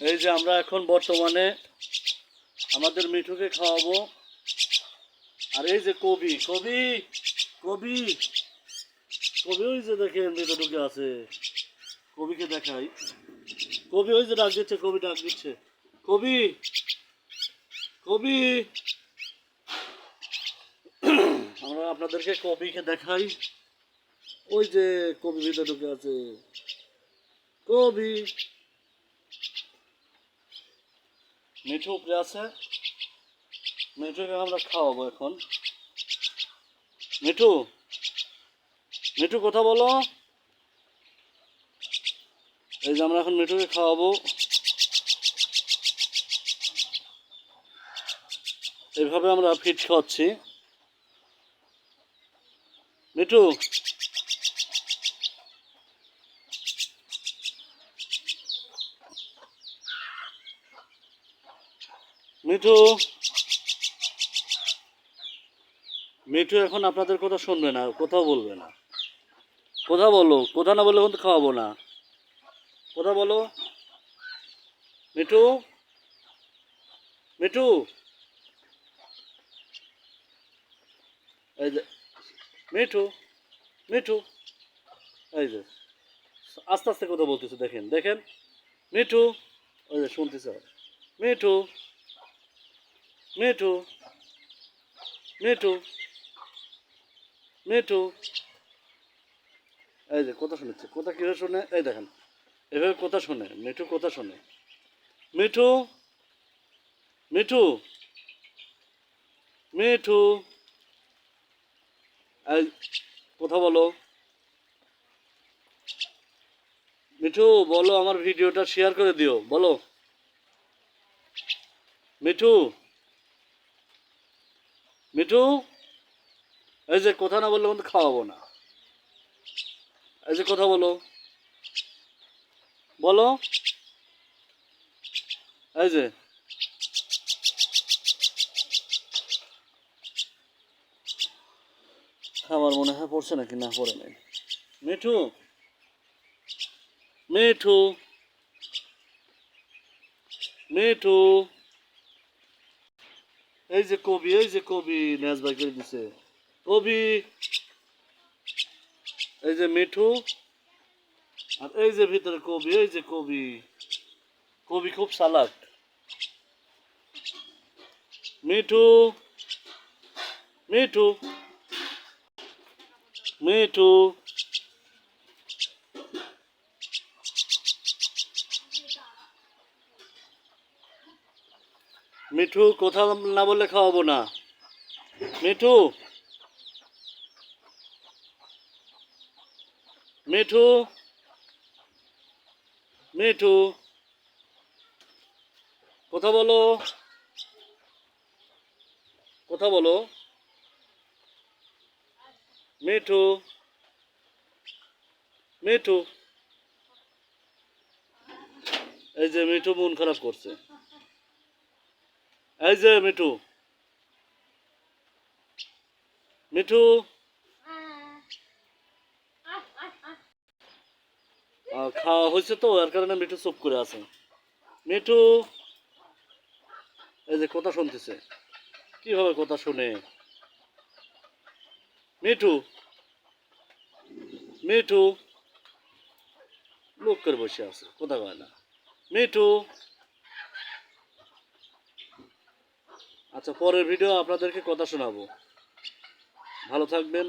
এই যে আমরা এখন বর্তমানে আমাদের মিঠুকে খাওয়াবো। আর এই যে কবি কবি কবি কবি ওই যে দেখেন ভিতরে ঢুকে আছে। কবিকে দেখাই। কবি ওই যে ডাক দিচ্ছে, কবি ডাক দিচ্ছে। কবি কবি। আমরা আপনাদেরকে কবিকে দেখাই। ওই যে কবি ভিতরে ঢুকে আছে। কবি মিঠু উপরে আছে। মিঠুকে আমরা খাওয়াবো এখন। মিঠু মিঠু কথা বলো। এই যে আমরা এখন মিঠুকে খাওয়াবো। এইভাবে আমরা ফিট খাওয়াচ্ছি। মিঠু মিঠু। মিঠু এখন আপনাদের কথা শুনবে না কোথাও বলবে না। কথা বলো, কথা না বললে কিন্তু খাওয়াবো না। কথা বলো। মিঠু। মিঠু। এই যে, মিঠু মিঠু। এই যে, আস্তে আস্তে কথা বলতেছে, দেখেন দেখেন। মিঠু ওই যে শুনতেছে। মিঠু। মিঠু মিঠু মিঠু এই যে কথা শুনেছে। কথা কীভাবে শোনে? এই দেখেন। এভাবে কথা শোনে। মিঠু কথা শোনে। মিঠু। মিঠু। মিঠু। এই কথা বলো। মিঠু বলো আমার ভিডিওটা শেয়ার করে দিও। বলো। মিঠু। মিঠু, এই যে কথা না বললে কিন্তু খাওয়াবো না। এই যে কথা বলো। বলো। এই যে। আমার মনে হয় পড়ছে নাকি? না, পড়ে নাই। মিঠু। মিঠু। মিঠু। এই যে কবি, এই যে কবি ন্যাস বাই করে দিছে। কবি, এই যে মিঠু, আর এই যে ভিতরে কবি, এই যে কবি। কবি খুব সালাক মিঠু মিঠু মিঠু। মিঠু, কথা না বললে খাওয়াবো না। মিঠু। মিঠু। মিঠু। কথা বলো। কথা বলো। মিঠু। মিঠু। এই যে মিঠু মন খারাপ করছে। এই যে মিঠু। মিঠু খাওয়া হয়েছে তো, এর কারণে মিঠু চুপ করে আছে। মিঠু, এই যে কথা শুনতেছে। কীভাবে কথা শুনে? মিঠু। মিঠু। মুখ করে বসে আছে, কথা কয় না। মিঠু। আচ্ছা পরের ভিডিও আপনাদেরকে কথা শোনাবো। ভালো থাকবেন।